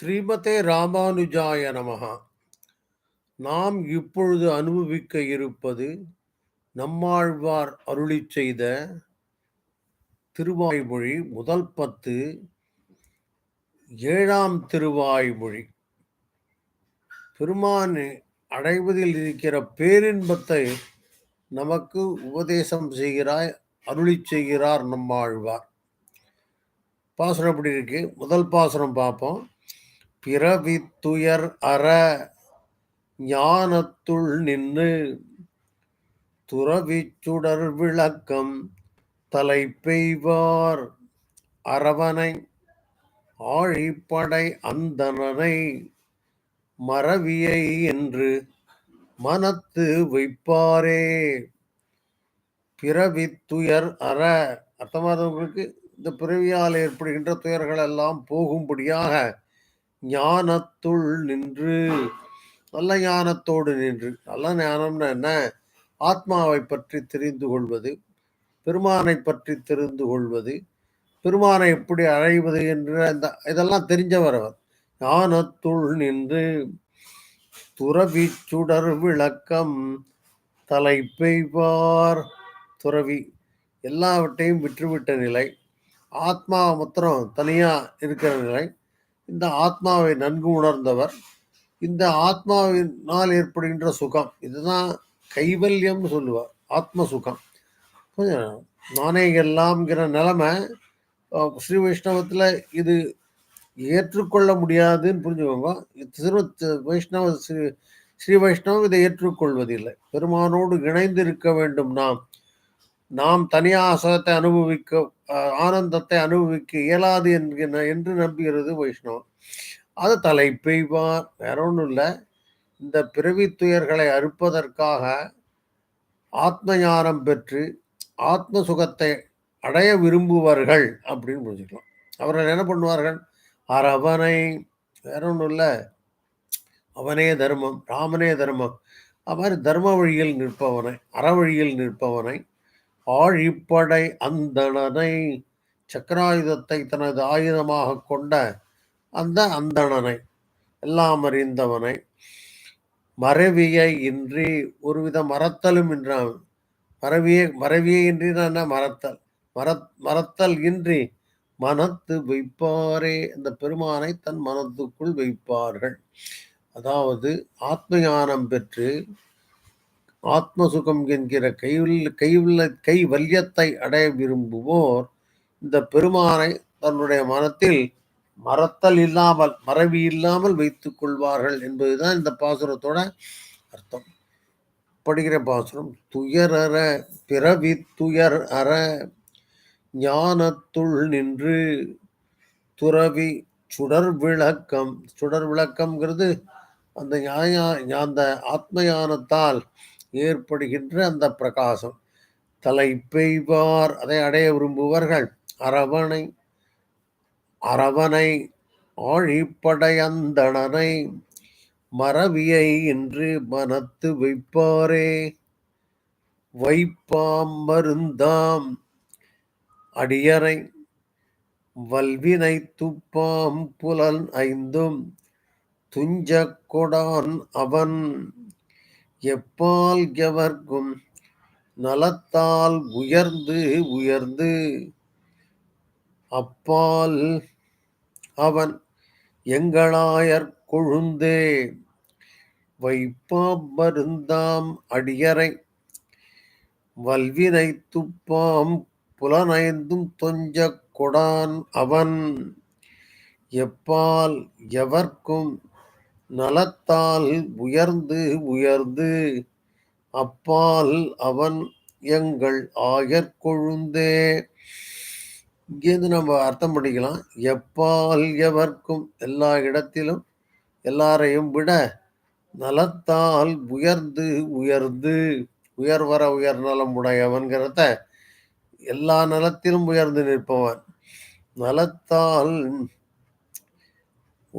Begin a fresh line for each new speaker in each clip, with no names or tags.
ஸ்ரீமதே ராமானுஜாய நமகா நாம் இப்பொழுது அனுபவிக்க இருப்பது நம்மாழ்வார் அருளிச் செய்த திருவாய்மொழி முதல் பத்து ஏழாம் திருவாய்மொழி. பெருமான் அடைவதில் இருக்கிற பேரின்பத்தை நமக்கு உபதேசம் செய்கிறாய் அருளிச் செய்கிறார் நம்மாழ்வார். பாசனம் எப்படி இருக்கு? முதல் பாசனம் பார்ப்போம். பிறவி துயர் அற ஞானத்துள் நின்று துறவி சுடர் விளக்கம் தலை பெய்வார் அரவனை ஆழிப்படை அந்தணனை மறவியை என்று மனத்து வைப்பாரே. பிறவி துயர் அற அர்த்தமாதவங்களுக்கு இந்த பிறவியால் ஏற்படுகின்ற துயர்கள் எல்லாம் போகும்படியாக ஞானத்துள் நின்று நல்ல ஞானத்தோடு நின்று நல்ல ஞானம்னா என்ன? ஆத்மாவை பற்றி தெரிந்து கொள்வது பெருமானை பற்றி தெரிந்து கொள்வது பெருமானை எப்படி அழைவது என்று அந்த இதெல்லாம் தெரிஞ்சவர் அவர். ஞானத்துள் நின்று துறவி சுடர் விளக்கம் தலை பெய்வார் துறவி எல்லாவற்றையும் விற்றுவிட்ட நிலை ஆத்மா மாத்திரம் தனியாக இருக்கிற நிலை இந்த ஆத்மாவை நன்கு உணர்ந்தவர் இந்த ஆத்மாவினால் ஏற்படுகின்ற சுகம் இதுதான் கைவல்யம்னு சொல்லுவார் ஆத்ம சுகம் நானே எல்லாம்ங்கிற நிலைமை ஸ்ரீ வைஷ்ணவத்தில் இது ஏற்றுக்கொள்ள முடியாதுன்னு புரிஞ்சுக்கோங்க. சிறு வைஷ்ணவ ஸ்ரீ ஸ்ரீ வைஷ்ணவம் இதை ஏற்றுக்கொள்வதில்லை. பெருமானோடு இணைந்து இருக்க வேண்டும் நாம். நாம் தனியாக சுகத்தை அனுபவிக்க ஆனந்தத்தை அனுபவிக்க இயலாது என்கிற என்று நம்புகிறது வைஷ்ணவம் அது தலை பெய்வார் வேற ஒன்றும் இல்லை. இந்த பிறவி துயர்களை அறுப்பதற்காக ஆத்ம ஞானம் பெற்று ஆத்ம சுகத்தை அடைய விரும்புவார்கள் அப்படின்னு புரிஞ்சுக்கலாம். அவர்கள் என்ன பண்ணுவார்கள்? அரவனை வேற ஒன்றும் இல்லை. அவனே தர்மம் ராமனே தர்மம். அது மாதிரி தர்ம வழியில் நிற்பவனை அறவழியில் நிற்பவனை ஆழிப்படை அந்தணனை சக்கராயுதத்தை தனது ஆயுதமாக கொண்ட அந்த அந்தணனை எல்லாம் அறிந்தவனை. மறவியை இன்றி ஒருவித மறத்தலும் என்றான் மறவியை மறவியை இன்றி என்ன மறத்தல்? மற மறத்தல் இன்றி மனத்து வைப்பாரே. அந்த பெருமானை தன் மனத்துக்குள் வைப்பார்கள். அதாவது ஆத்ம ஞானம் பெற்று ஆத்மசுகம் என்கிற கைவில் கைவுள்ள கை வல்யத்தை அடைய விரும்புவோர் இந்த பெருமானை தன்னுடைய மனத்தில் மறத்தல் இல்லாமல் மறவி இல்லாமல் வைத்துக் கொள்வார்கள் என்பதுதான் இந்த பாசுரத்தோட அர்த்தம். படிக்கிற பாசுரம் துயர் அற பிறவி துயர் அற ஞானத்துள் நின்று துறவி சுடர் விளக்கம் சுடர் விளக்கம்ங்கிறது அந்த ஞாய அந்த ஆத்ம யானத்தால் ஏற்படுகின்ற அந்த பிரகாசம். தலை பெய்வார் அதை அடைய விரும்புவர்கள். அரவணை அரவணை ஆழிப்படையந்தணனை மரவியை என்று மனத்து வைப்பாரே. வைப்பாம் மருந்தாம் அடியரை வல்வினை துப்பாம் புலன் ஐந்தும் துஞ்ச கொடான் அவன். எப்பால் எவர்க்கும் நலத்தால் உயர்ந்து உயர்ந்து அப்பால் அவன் எங்களாயர் கொழுந்தே வைப்பாம் மருந்தாம் அடியரை வல்வினை துப்பாம் புலனைந்தும் தொஞ்ச கொடான் அவன். எப்பால் எவர்க்கும் நலத்தால் உயர்ந்து உயர்ந்து அப்பால் அவன் எங்கள் ஆயர்கொழுந்தே இங்கேருந்து நம்ம அர்த்தம் பண்ணிக்கலாம். எப்பால் எவர்க்கும் எல்லா இடத்திலும் எல்லாரையும் விட நலத்தால் உயர்ந்து உயர்ந்து உயர்வர உயர் நலம் உடையவன்கிறத எல்லா நலத்திலும் உயர்ந்து நிற்பவன். நலத்தால்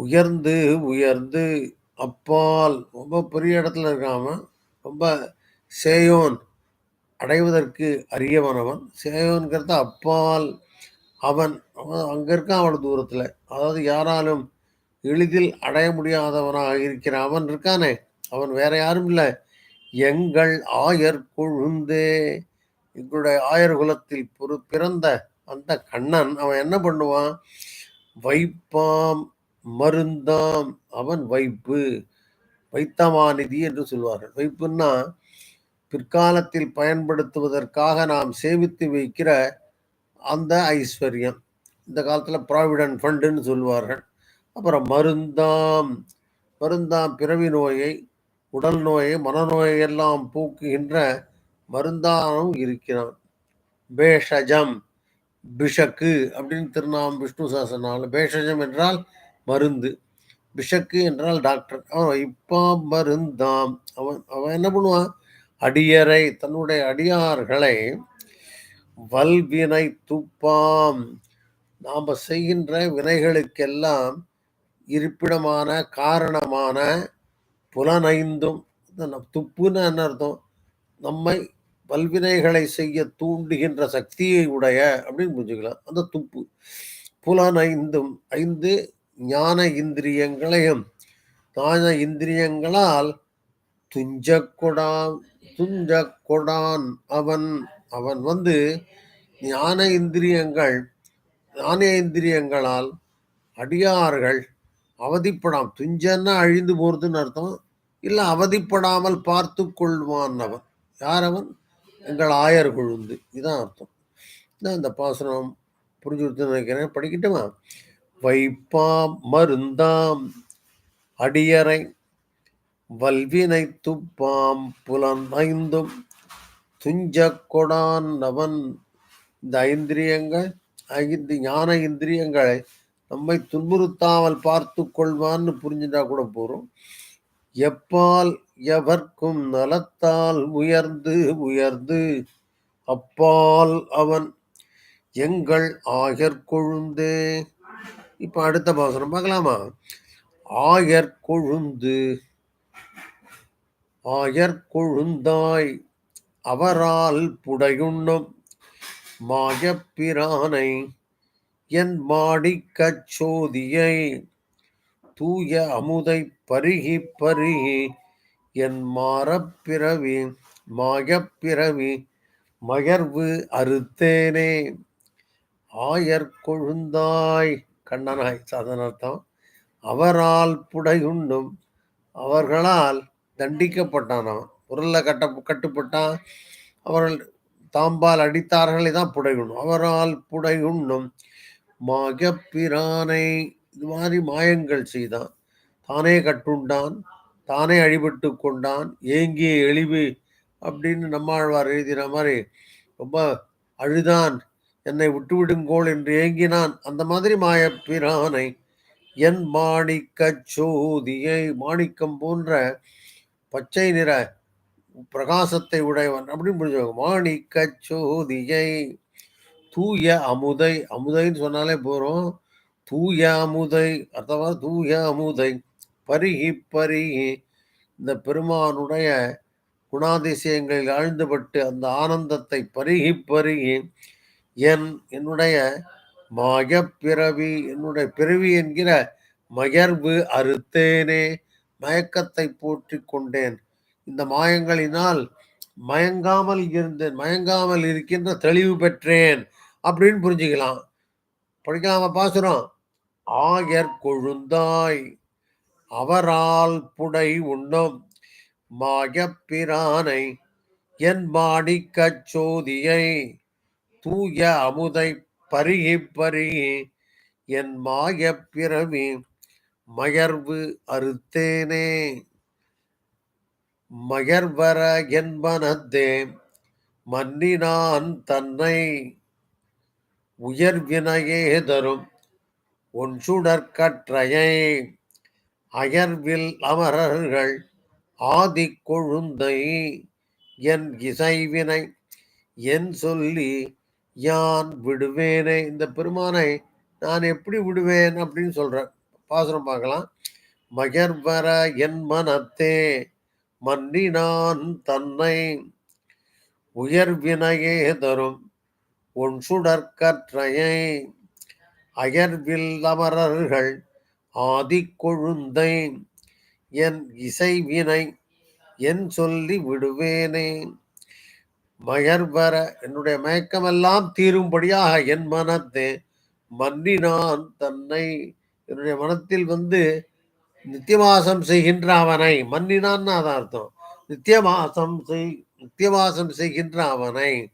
உயர்ந்து உயர்ந்து அப்பால் ரொம்ப பெரிய இடத்துல இருக்காம ரொம்ப சேயோன் அடைவதற்கு அரியவனவன் சேயோன்கிறத அப்பால் அவன். அவன் அங்கே இருக்கான் அவ்வளோ தூரத்தில். அதாவது யாராலும் எளிதில் அடைய முடியாதவனாக இருக்கிற அவன் இருக்கானே. அவன் வேற யாரும் இல்லை. எங்கள் ஆயர் கொழுந்தே. எங்களுடைய ஆயர் குலத்தில் பிறந்த அந்த கண்ணன் அவன் என்ன பண்ணுவான்? வைப்பாம் மருந்தாம் அவன் வைப்பு. வைத்தமாநிதி என்று சொல்வார்கள். வைப்புன்னா பிற்காலத்தில் பயன்படுத்துவதற்காக நாம் சேமித்து வைக்கிற அந்த ஐஸ்வர்யம். இந்த காலத்தில் ப்ராவிடன்ட் ஃபண்டுன்னு சொல்வார்கள். அப்புறம் மருந்தாம். மருந்தாம் பிறவி நோயை உடல் நோயை மனநோயெல்லாம் போக்குகின்ற மருந்தானும் இருக்கிறான். பேஷஜம் பிஷக்கு அப்படின்னு திருநாம் விஷ்ணு சாசனால் பேஷஜம் என்றால் மருந்து. பிஷக்கு என்றால் டாக்டர். அவன் இப்போ மருந்தாம். அவன் அவன் என்ன பண்ணுவான்? அடியரை தன்னுடைய அடியார்களை வல்வினை துப்பாம். நாம் செய்கின்ற வினைகளுக்கெல்லாம் இருப்பிடமான காரணமான புலனைந்தும் துப்புன்னு என்ன அர்த்தம்? நம்மை வல்வினைகளை செய்ய தூண்டுகின்ற சக்தியை உடைய அப்படின்னு புரிஞ்சுக்கலாம். அந்த துப்பு. புலன் ஐந்தும் ஐந்து ஞான இந்திரியங்களையும் ஞான இந்திரியங்களால் துஞ்சக்கொடான் துஞ்சக்கொடான் அவன் அவன் வந்து ஞான இந்திரியங்கள் ஞான இந்திரியங்களால் அடியார்கள் அவதிப்படாம் துஞ்சன்னா அழிந்து போகிறதுன்னு அர்த்தம்? இல்லை அவதிப்படாமல் பார்த்து கொள்வான் அவன். யார் அவன்? எங்கள் ஆயர் கொழுந்து இதுதான் அர்த்தம். இதான் இந்த பாசனம். புரிஞ்சு கொடுத்து நினைக்கிறேன். படிக்கட்டுமா? வைப்பாம் மருந்தாம் அடியறை வல்வினை துப்பாம் புலன் ஐந்தும் துஞ்ச கொடான் அவன் இந்த ஐந்திரியங்கள் ஐந்து ஞான இந்திரியங்களை நம்மை துன்புறுத்தாமல் பார்த்து கொள்வான்னு புரிஞ்சுட்டா கூட போகிறோம் எப்பால் எவர்க்கும் நலத்தால் உயர்ந்து உயர்ந்து அப்பால் அவன் எங்கள் ஆயர் கொழுந்தே இப்போ அடுத்த பாசனம் பார்க்கலாமா? ஆயர் கொழுந்து ஆயர் கொழுந்தாய் அவரால் புடையுண்ணும் மாயப்பிரானை என் மாடிக்கச் சோதியை தூய அமுதை பருகி பருகி என் மாறப்பிறவி மாயப்பிறவி மயர்வு அறுத்தேனே. ஆயர் கொழுந்தாய் கண்ணனாய் சாதனர்த்தம் அவரால் புடையுண்டும் அவர்களால் தண்டிக்கப்பட்டான் அவன். உரல்ல கட்ட கட்டுப்பட்டான். அவர்கள் தாம்பால் அடித்தார்களை தான் புடையுண்ணும் அவரால் புடையுண்ணும் மகப்பிரானை இது மாதிரி மாயங்கள் செய்தான். தானே கட்டுண்டான் தானே அழிபட்டு கொண்டான் ஏங்கிய எளிவு அப்படின்னு நம்மாழ்வார் எழுதின மாதிரி ரொம்ப அழுதான் என்னை விட்டுவிடுங்கோள் என்று ஏங்கினான். அந்த மாதிரி மாயப்பிரானை என் மாணிக்க சோதியை மாணிக்கம் போன்ற பச்சை நிற பிரகாசத்தை உடையவன் அப்படின்னு புரிஞ்சுவாங்க மாணிக்க சோதியை தூய அமுதை அமுதைன்னு சொன்னாலே போகிறோம் தூய அமுதை அத்தவா தூய அமுதை பருகி பருகி இந்த பெருமானுடைய குணாதிசயங்களில் ஆழ்ந்துபட்டு அந்த ஆனந்தத்தை பருகி பருகி என் என்னுடைய மாயப்பிறவி என்னுடைய பிறவி என்கிற மயர்வு அறுத்தேனே மயக்கத்தை போற்றி கொண்டேன். இந்த மாயங்களினால் மயங்காமல் இருந்தேன் மயங்காமல் இருக்கின்ற தெளிவு பெற்றேன் அப்படின்னு புரிஞ்சுக்கலாம். படிக்காம பாசுரம். ஆயர் கொழுந்தாய் அவரால் புடை உண்ணும் மாயப்பிரானை என் மாடிக்கச் சோதியை தூய அமுதை பருகி பருகி என் மாய பிறவி மயர்வு அறுத்தேனே. மயர்வர என்பனத்தே மன்னினான் தன்னை உயர்வினையே தரும் உன் சுடற்கற்றையை அயர்வில் அமரர்கள் ஆதி கொழுந்தை என் இசைவினை என் சொல்லி யான் விடுவேனே? இந்த பெருமானை நான் எப்படி விடுவேன் அப்படின்னு சொல்கிறேன் பாசுரம் பார்க்கலாம். மகர்வர என் மனத்தே மன்னினான் தன்னை. உயர்வினையே தரும் உன் சுடற்கற்றையை அயர்வில் அமரர்கள் ஆதிக்கொழுந்தை என் இசைவினை என் சொல்லி விடுவேனே. மயர்வர என்னுடைய மயக்கமெல்லாம் தீரும்படியாக என் மனத்தை மன்னினான் தன்னை. என்னுடைய மனத்தில் வந்து நித்தியவாசம் செய்கின்ற அவனை. மன்னினான்னு அதான் அர்த்தம். நித்தியவாசம் செய் நித்தியவாசம் செய்கின்ற அவனை.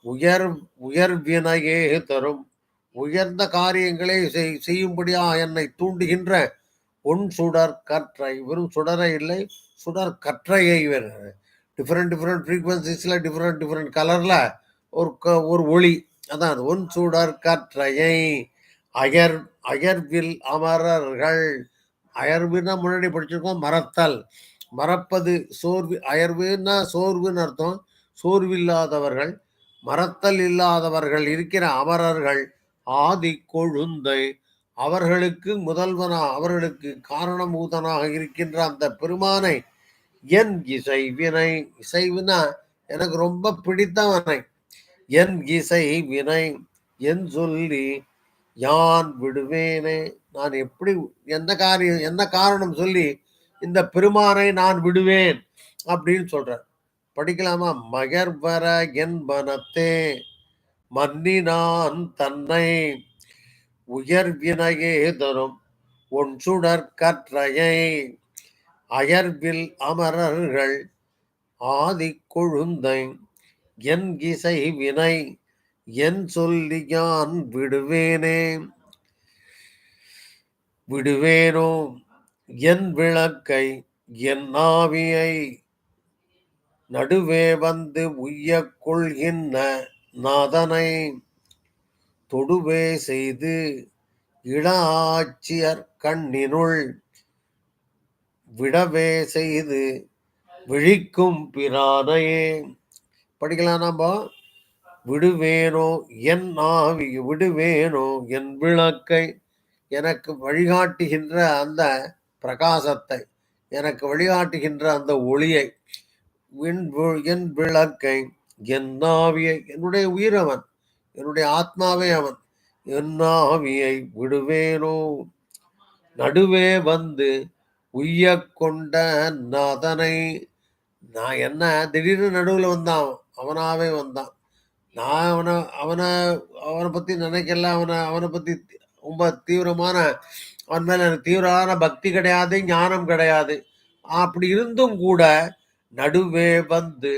உயர் உயர்வினையே தரும். உயர்ந்த காரியங்களை செய் செய்யும்படியாக என்னை தூண்டுகின்ற பொன் சுடர் கற்றை. வெறும் சுடரை இல்லை சுடர் கற்றையை டிஃப்ரெண்ட் டிஃப்ரெண்ட் ஃப்ரீக்வன்சிஸில் டிஃப்ரெண்ட் டிஃப்ரெண்ட் கலரில் ஒரு க ஒரு ஒளி. அதான் அது. ஒன் சூடர் கற்றையை அயர் அயர்வில் அமரர்கள். அயர்வுன்னா முன்னாடி படிச்சிருக்கோம் மறத்தல் மறப்பது சோர்வு அயர்வுன்னா சோர்வுன்னு அர்த்தம். சோர்வில்லாதவர்கள் மறத்தல் இல்லாதவர்கள் இருக்கிற அமரர்கள் ஆதி கொழுந்தை. அவர்களுக்கு முதல்வனா அவர்களுக்கு காரணமூதனாக இருக்கின்ற அந்த பெருமானை என் இசை வினை இசைவினா எனக்கு ரொம்ப பிடித்தவனை என் இசை வினை என் சொல்லி யான் விடுவேனே. நான் எப்படி எந்த காரியம் என்ன காரணம் சொல்லி இந்த பெருமானை நான் விடுவேன் அப்படின்னு சொல்றார். படிக்கலாமா? மகர்வர என்பனத்தே மன்னினான் தன்னை. உயர்வினையே தரும் ஒன் சுடற்கற்றையை அயர்வில் அமரர்கள் ஆதி கொழுந்தை என் இசை வினை என் சொல்லி யான் விடுவேனே? விடுவேனோ? என் விளக்கை என் ஆவியை நடுவே வந்து உய்ய கொள்கின்ற நாதனை தொடுவே செய்து இள ஆட்சியர் கண்ணினுள் விடவே செய்து விழிக்கும் பிரானையே. படிக்கலாம் நாம. விடுவேனோ என் ஆவி விடுவேனோ என் விளக்கை. எனக்கு வழிகாட்டுகின்ற அந்த பிரகாசத்தை எனக்கு வழிகாட்டுகின்ற அந்த ஒளியை என் விளக்கை என் ஆவியை. என்னுடைய உயிரவன் என்னுடைய ஆத்மாவே அவன். என் ஆவியை விடுவேனோ. நடுவே வந்து உய்ய கொண்ட நாதனை. நான் என்ன? திடீர்னு நடுவில் வந்தான். அவனாவே வந்தான். நான் அவனை அவனை அவனை பற்றி நினைக்கல. அவனை அவனை பற்றி ரொம்ப தீவிரமான அவன் மேலே எனக்கு தீவிரமான பக்தி கிடையாது ஞானம் கிடையாது. அப்படி இருந்தும் கூட நடுவே வந்து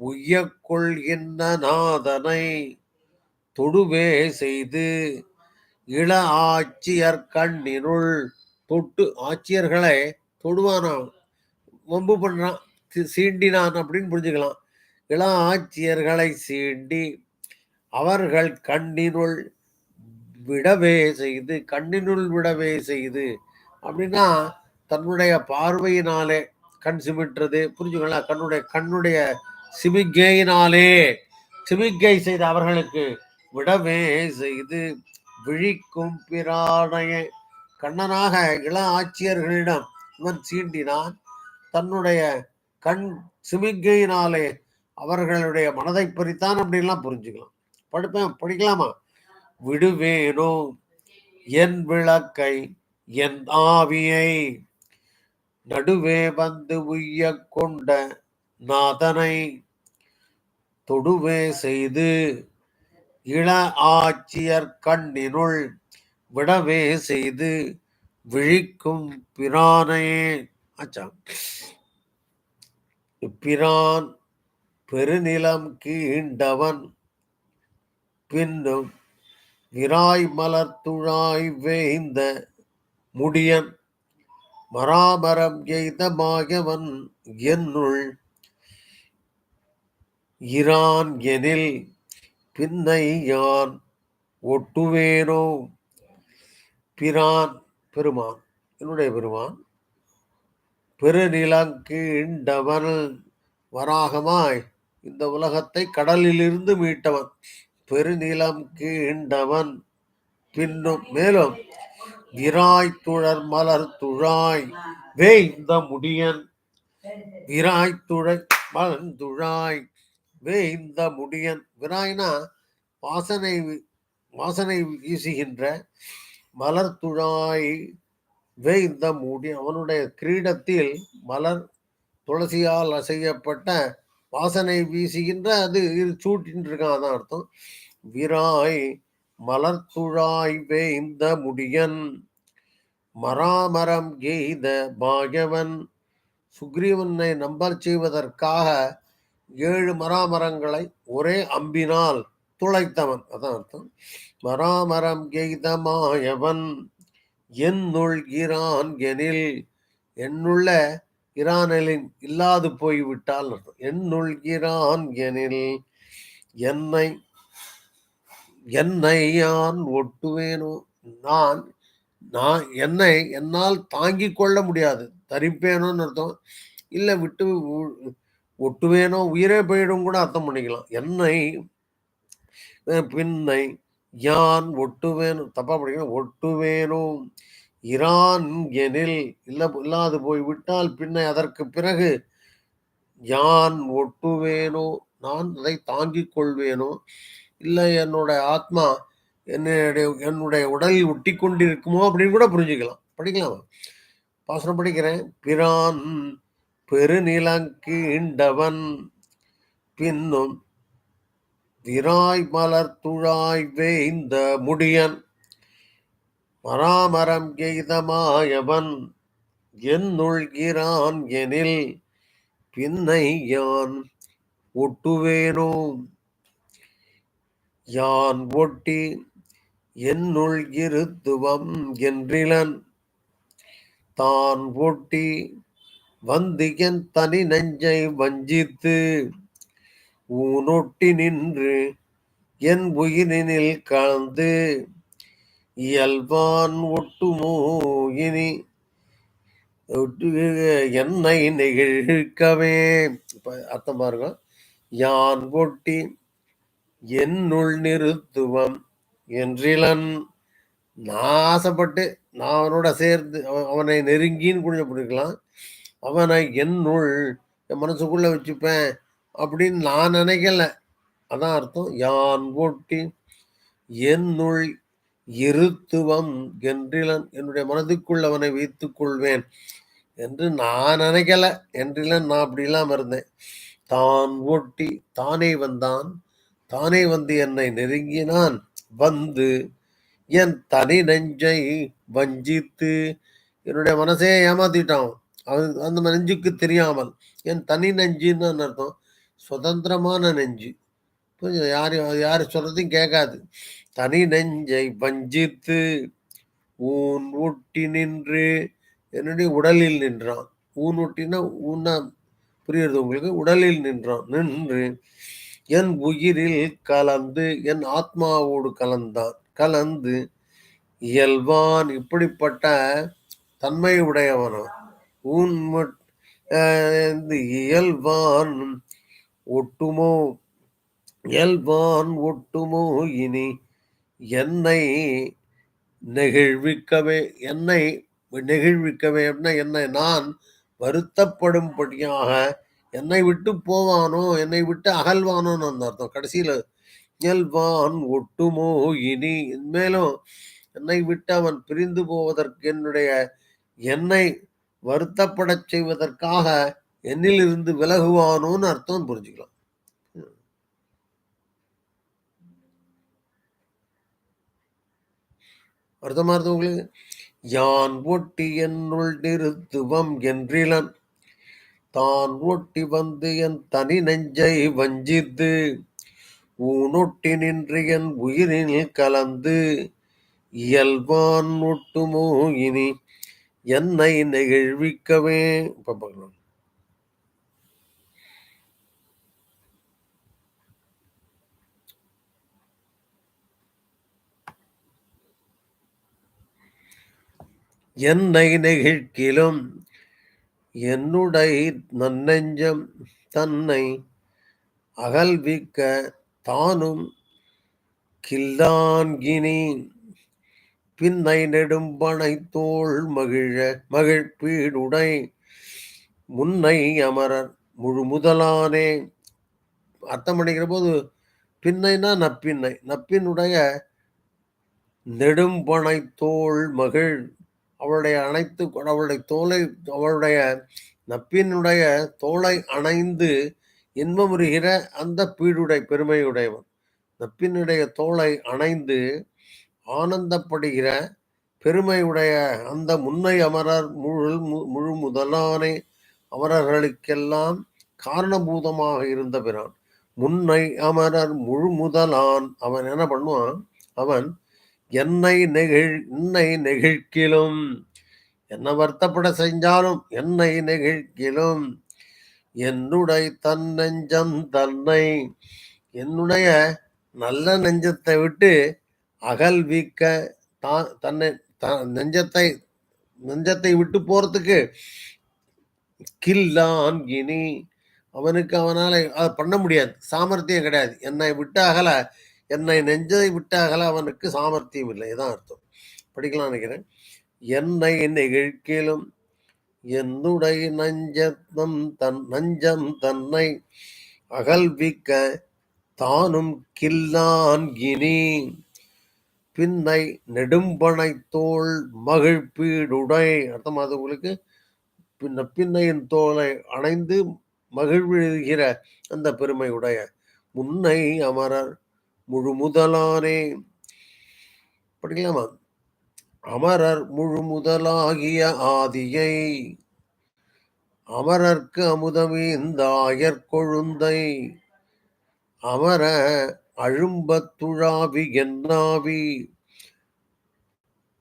உய்ய கொள்கின்ற நாதனை தொடுவே செய்து இள ஆட்சியர் கண்ணினுள் தொட்டு ஆட்சியர்களை தொடுவானாம். வம்பு பண்ணான் சீண்டினான் அப்படின்னு புரிஞ்சுக்கலாம். இளம் ஆட்சியர்களை சீண்டி அவர்கள் கண்ணினுள் விடவே செய்து கண்ணினுள் விடவே செய்து அப்படின்னா தன்னுடைய பார்வையினாலே கண் சிமிட்டுறது புரிஞ்சுக்கலாம் கண்ணுடைய கண்ணுடைய சிமிக்கையினாலே சிமிக்கை செய்த அவர்களுக்கு விடவே செய்து விழிக்கும் பிராணையை கண்ணனாக இள ஆட்சியர்களிடம் இவன் சீண்டினான். தன்னுடைய கண் சிமிக்கையினாலே அவர்களுடைய மனதை பறித்தான் அப்படின்லாம் புரிஞ்சுக்கலாம். படிப்பேன் படிக்கலாமா? விடுவேனோ? என் விளக்கை என் ஆவியை நடுவே வந்து உய்ய கொண்ட நாதனை தொடுவே செய்து இள ஆட்சியர் கண்ணினுள் விடவே செய்து விழிக்கும் பிரானையே. ஆச்சா பிரான் பெருநிலம் கீண்டவன் பின்னும் விராய் மலர்த்துழாய் வேய்ந்த முடியன் மராமரம் எய்த மாயவன் என்னுள் இரான் எனில் பின்னை யான் ஒட்டுவேனோ? பிரான் பெருமான். என்னுடைய பெருமான். பெருநிலங்கீண்டவன் வராகமாய் இந்த உலகத்தை கடலிலிருந்து மீட்டவன். பெருநிலம் கீண்டவன் பின்னும் மேலும் விராய் துழர் மலர் துழாய் வேய்ந்த முடியன். விராய் துழை மலர் துழாய் வேய்ந்த முடியன். விராய்னா வாசனை வாசனை வீசுகின்ற மலர் துழாய் வேய்ந்த மூடி அவனுடைய கிரீடத்தில் மலர் துளசியால் செய்யப்பட்ட வாசனை வீசுகின்ற அது இது சூட்டின்னு இருக்கான் அதான் அர்த்தம். விராய் மலர்துழாய் வேய்ந்த முடியன் மராமரம் கெய்த பாகவன் சுக்ரீவனை நம்பர் செய்வதற்காக ஏழு மராமரங்களை ஒரே அம்பினால் துளைத்தவன். அதான் அர்த்தம். மராமரம் கெய்தமாயவன் என்னுள் இரான் எனில் என்னுள்ள இரானலின் இல்லாது போய்விட்டால் என்னுள் இரான் எனில் என்னை என்னை யான் ஒட்டுவேனோ? நான் நான் என்னை என்னால் தாங்கிக் கொள்ள முடியாது. தரிப்பேனோன்னு அர்த்தம். இல்லை விட்டு ஒட்டுவேனோ? உயிரே போயிடும் கூட அர்த்தம் பண்ணிக்கலாம். என்னை பின்னை யான் ஒட்டுவேனும் தப்பா படிக்கணும் ஒட்டுவேனும் இரான் எனில் இல்ல இல்லாது போய் விட்டால் பின்னை அதற்கு பிறகு யான் ஒட்டுவேனோ? நான் அதை தாங்கிக் கொள்வேனோ? இல்லை என்னுடைய ஆத்மா என்னுடைய என்னுடைய உடலில் ஒட்டி கொண்டிருக்குமோ அப்படின்னு கூட புரிஞ்சுக்கலாம். படிக்கலாமா? பாசனம் படிக்கிறேன். பிரான் பெருநிலங்கீண்டவன். பின்னும் திராய் மலர் துழாய் வேய்ந்த முடியன் பராமரம் எய்தமாயவன் என்னுள்கிறான் எனில் பின்னை யான் ஒட்டுவேனோ? யான் ஒட்டி என்னுள் இருத்துவம் என்றிலன் தான் ஒட்டி வந்து என் தனி நெஞ்சை வஞ்சித்து ஊனொட்டி நின்று என் உயிரினில் கலந்து இயல்பான் ஒட்டுமோ இனி என்னை நெகிழ்க்கவே அர்த்தம் பாருங்க. யான் ஒட்டி என்னுள் நிறுத்துவம் என்றிலன். நாசப்பட்டு நான் அவனோட சேர்ந்து அவனை நெருங்கின்னு கொஞ்சம் பிடிக்கலாம் அவனை என்னுள் என் மனசுக்குள்ள வச்சுப்பேன். அப்படின்னு நான் நினைக்கல. அதான் அர்த்தம். யான் ஒட்டி என்னுள் இருத்துவம் என்றிலன் என்னுடைய மனதுக்குள் அவனை வைத்துக் கொள்வேன் என்று நான் நினைக்கல. என்றிலன் நான் அப்படி இல்லாம இருந்தேன். தான் ஒட்டி தானே வந்தான். தானே வந்து என்னை நெருங்கினான். வந்து என் தனி நெஞ்சை வஞ்சித்து என்னுடைய மனசே ஏமாத்திட்டான். அது அந்த நெஞ்சுக்கு தெரியாமல். என் தனி நெஞ்சுன்னு அர்த்தம். சுதந்திரமான நெஞ்சு. கொஞ்சம் யார் யார் சொல்கிறதையும் கேட்காது. தனி நெஞ்சை வஞ்சித்து ஊன் ஒட்டி நின்று என்னுடைய உடலில் நின்றான். ஊன் ஒட்டினா ஊன்னா புரியுறது உங்களுக்கு? உடலில் நின்றான். நின்று என் உயிரில் கலந்து என் ஆத்மாவோடு கலந்தான். கலந்து இயல்பான் இப்படிப்பட்ட தன்மை உடையவனா ஊன் இயல்பான் ஒட்டுமோ? இயல்பான் ஒட்டுமோ இனி? என்னை நெகிழ்விக்கவே என்னை நெகிழ்விக்கவே அப்படின்னா என்னை நான் வருத்தப்படும்படியாக என்னை விட்டு போவானோ? என்னை விட்டு அகல்வானோன்னு அந்த அர்த்தம். கடைசியில் இயல்பான் ஒட்டுமோ இனி? மேலும் என்னை விட்டு அவன் பிரிந்து போவதற்கு என்னுடைய என்னை வருத்தப்படச் செய்வதற்காக என்னிலிருந்து விலகுவானோன்னு அர்த்தம் புரிஞ்சுக்கலாம். அர்த்தமா இருந்தது உங்களுக்கு? யான் ஒட்டி என்னுள் நிறுத்துவம் என்றிலன் தான் ஒட்டி வந்து என் தனி நெஞ்சை வஞ்சித்து ஊனொட்டி நின்று என் உயிரினில் கலந்து இயல்பான் ஒட்டுமோ இனி என்னை நெகிழ்விக்கவே? இப்ப பார்க்கலாம். என்னை நெகிழ்கிலும் என்னுடைய நன்னெஞ்சம் தன்னை அகல்விக்க தானும் கில்லான்கினி பின்னை நெடும்பனை தோல் மகிழ மகிழ்ப்பீடுடை முன்னை அமரர் முழு முதலானே அர்த்தம் பண்ணிக்கிற போது பின்னைனா நப்பின்னை நப்பினுடைய நெடும்பனை தோல் மகிழ் அவளுடைய அனைத்து அவளுடைய தோலை அவளுடைய நப்பினுடைய தோலை அணைந்து இன்பமுறுகிற அந்த பீடுடை பெருமையுடையவன். நப்பினுடைய தோலை அணைந்து ஆனந்தப்படுகிற பெருமையுடைய அந்த முன்னை அமரர் முழு முழு முதலானே அமரர்களுக்கெல்லாம் காரணபூதமாக இருந்த பிறான். முன்னை அமரர் முழு முதலான். அவன் என்ன பண்ணுவான்? அவன் என்னை நெகிழ் என்னை நெகிழ்க்கிலும். என்ன வருத்தப்பட செஞ்சாலும் என்னை நெகிழ்க்கிலும். என்னுடைய தன் நெஞ்சம் தன்னை என்னுடைய நல்ல நெஞ்சத்தை விட்டு அகல்விக்க தான் தன்னை நெஞ்சத்தை நெஞ்சத்தை விட்டு போறதுக்கு கில்லான் இனி. அவனுக்கு அவனால பண்ண முடியாது. சாமர்த்தியம் கிடையாது. என்னை விட்டு அகல என்னை நெஞ்சதை விட்டாகல அகல அவனுக்கு சாமர்த்தியம் இல்லை. இதான் அர்த்தம். படிக்கலாம் நினைக்கிறேன். என்னை நெகிழ்க்கிலும் என்னுடைய நஞ்சத்தம் தன் நஞ்சம் தன்னை அகல்விக்க தானும் கில்லான் கினி. பின்னை நெடும்பனை தோல் மகிழ்ப்பீடுடை. அர்த்தம் அது உங்களுக்கு? பின்ன பின்னையின் தோலை அணைந்து மகிழ்விழுகிற அந்த பெருமை உடைய முன்னை அமரர் முழு முதலானே. படிக்கலாமா? அமரர் முழு முதலாகிய ஆதியை. அமரர்க்கு அமுதமே இந்த அமர அழும்பத்துழாவி என்னாவி.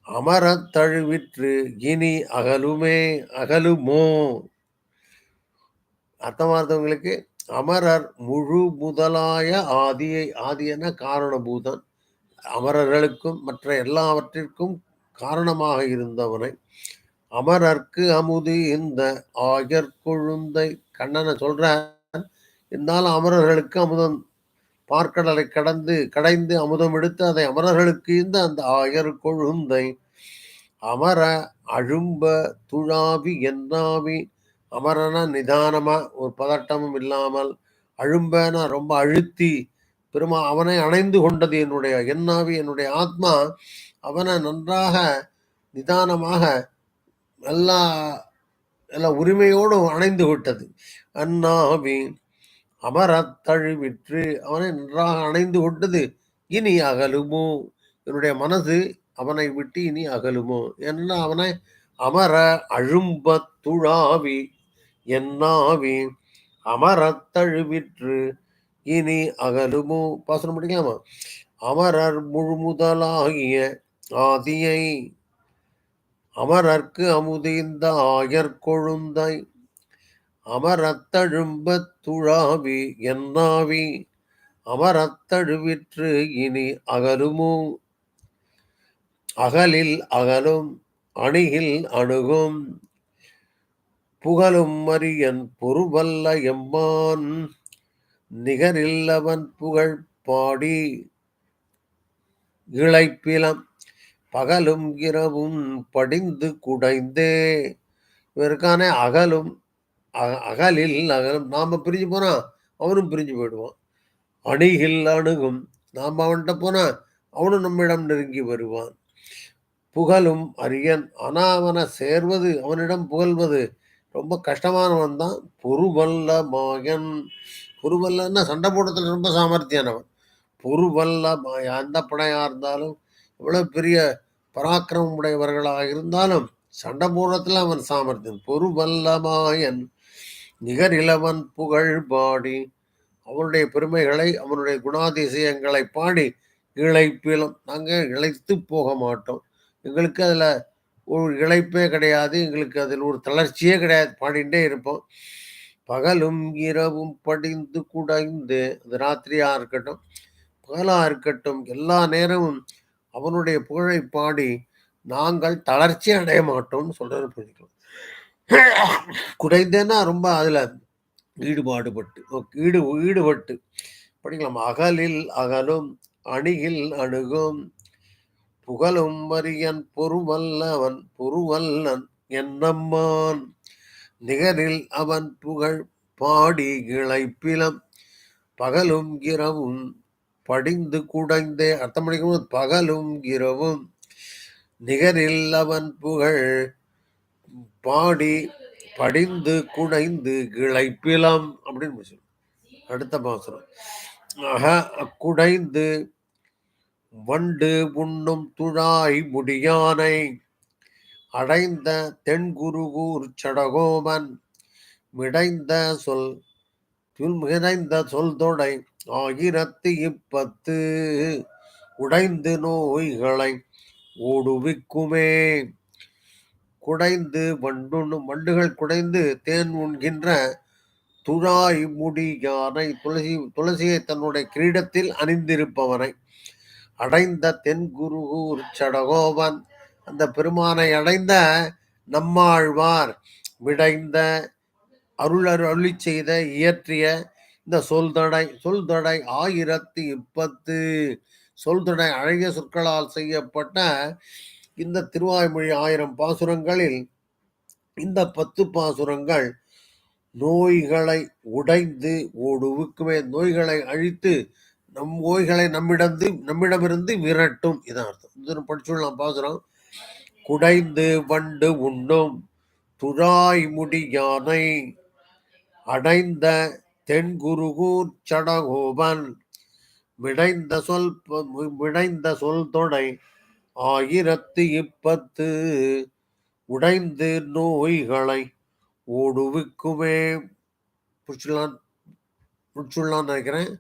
அமரத் தழுவிற்று இனி அகலுமே அகலுமோ. அர்த்தமார்த்தவங்களுக்கு அமரர் முழு முதலாய ஆதியை ஆதியன காரணபூதன் அமரர்களுக்கும் மற்ற எல்லாவற்றிற்கும் காரணமாக இருந்தவனை அமரர்க்கு அமுது இந்த ஆயர் கொழுந்தை கண்ணனை சொல்ற இருந்தாலும் அமரர்களுக்கு அமுதம் பார்க்கடலை கடந்து கடைந்து அமுதம் எடுத்து அதை அமரர்களுக்கு இந்த அந்த ஆயர் கொழுந்தை அமர அழும்ப துழாவி என்னாவி அமரன நிதானமா ஒரு பதட்டமும் இல்லாமல் அழும்பன ரொம்ப அழுத்தி பெருமா அவனை அணைந்து கொண்டது என்னுடைய என்னாவி என்னுடைய ஆத்மா அவனை நன்றாக நிதானமாக எல்லா எல்லா உரிமையோடும் அணைந்து விட்டது. அண்ணாவி அமரத்தழுவிற்று அவனை நன்றாக அணைந்து கொண்டது இனி அகலுமோ? என்னுடைய மனது அவனை விட்டு இனி அகலுமோ? என்ன அவனை அமர அழும்ப துழாவி என்னாவி அமரத்தழுவிற்று இனி அகலுமோ? பாசனம் படிக்கலாமா அமரர் முழுமுதலாகிய ஆதியை அமரர்க்கு அமுதிந்த ஆயர் கொழுந்தை. அமரத்தழும்ப துழாவி என்னாவி? அமரத்தழுவிற்று இனி அகலுமோ? அகலில் அகலும் அணுகில் அணுகும். புகழும் மரியன் பொறுவல்ல எம்மான். நிகரில் அவன் புகழ் பாடி இழைப்பிலம். பகலும் இரவும் படிந்து குடைந்தே. இவருக்கான அகலும் அகலில் அகலும். நாம பிரிஞ்சு போனா அவனும் பிரிஞ்சு போயிடுவான். அணுகில் அணுகும். நாம் அவன்கிட்ட போனா அவனும் நம்மிடம் நெருங்கி வருவான். புகழும் அரியன் ஆனா அவனை சேர்வது அவனிடம் புகழ்வது ரொம்ப கஷ்டமானவன் தான். பொறுவல்ல மாயன் பொறுவல்லன்னா சண்டை போடுறதுல ரொம்ப சாமர்த்தியானவன் பொறுவல்ல மாயா அந்த படையா இருந்தாலும் எவ்வளோ பெரிய பராக்கிரமம் உடையவர்களாக இருந்தாலும் சண்டை போடுறதுல அவன் சாமர்த்தியம் பொறுவல்ல மாயன் நிகரிலவன் புகழ் பாடி அவனுடைய பெருமைகளை அவனுடைய குணாதிசயங்களை பாடி இழைப்பிலும் நாங்கள் இழைத்து போக மாட்டோம். எங்களுக்கு அதில் ஒரு இழைப்பே கிடையாது. எங்களுக்கு அதில் ஒரு தளர்ச்சியே கிடையாது. பாடிண்டே இருப்போம். பகலும் இரவும் படிந்து குடைந்து அது ராத்திரியாக இருக்கட்டும் பகலாக இருக்கட்டும் எல்லா நேரமும் அவனுடைய புகழை பாடி நாங்கள் தளர்ச்சி அடைய மாட்டோம்னு சொல்கிறது புரிஞ்சுக்கலாம். குறைந்தேன்னா ரொம்ப அதில் ஈடுபாடுபட்டு ஈடு ஈடுபட்டு. படிக்கலாம். அகலில் அகலும் அணியில் அணுகும் புகழும் மரியன் பொறுவல்லவன் பொறுவல்லன் என்னம்மான். நிகரில் அவன் புகழ் பாடி இழைப்பிலம். பகலும் இரவும் படிந்து குடைந்தே. அர்த்தம் படிக்கும் பகலும் இரவும். நிகரில்லவன் புகழ் பாடி படிந்து குடைந்து இழைப்பிலம் அப்படின்னு அடுத்த பாசனம் ஆக குடைந்து வண்டு உண்ணும் துழாய் முடியானை. அடைந்த தென்குருகூர் சடகோமன். மிடைந்த சொல் மிடைந்த சொல் தொடை ஆயிரத்தி இப்பத்து. உடைந்து நோய்களை ஓடுவிக்குமே. குடைந்து வண்டுண்ணும் வண்டுகள் குடைந்து தேன் உண்கின்ற துழாய் முடி யானை துளசி துளசியை தன்னுடைய கிரீடத்தில் அணிந்திருப்பவனை. அடைந்த தென்குருகூர் சடகோபன் அந்த பெருமானை அடைந்த நம்மாழ்வார் விடைந்த அருள் அருளி செய்த இயற்றிய இந்த சொல்தடை சொல்தடை ஆயிரத்தி இப்பத்து சொல்தடை அழகிய சொற்களால் செய்யப்பட்ட இந்த திருவாய்மொழி ஆயிரம் பாசுரங்களில் இந்த பத்து பாசுரங்கள் நோய்களை உடைந்து ஓடுவுக்குமே நோய்களை அழித்து நம் ஓய்களை நம்மிடந்து நம்மிடமிருந்து விரட்டும். இதான் அர்த்தம். இது படிச்சுடலாம் குடைந்து வண்டு உண்ணும் துழாய் முடி யானை அடைந்த தென்குருகூர் சடகோபன் விடைந்த சொல் விடைந்த சொல் தொடை ஆயிரத்து இப்பத்து உடைந்து நோய்களை ஓடுவிக்குமே. புடிச்சுடலாம் புடிச்சுடலான்னு நினைக்கிறேன்.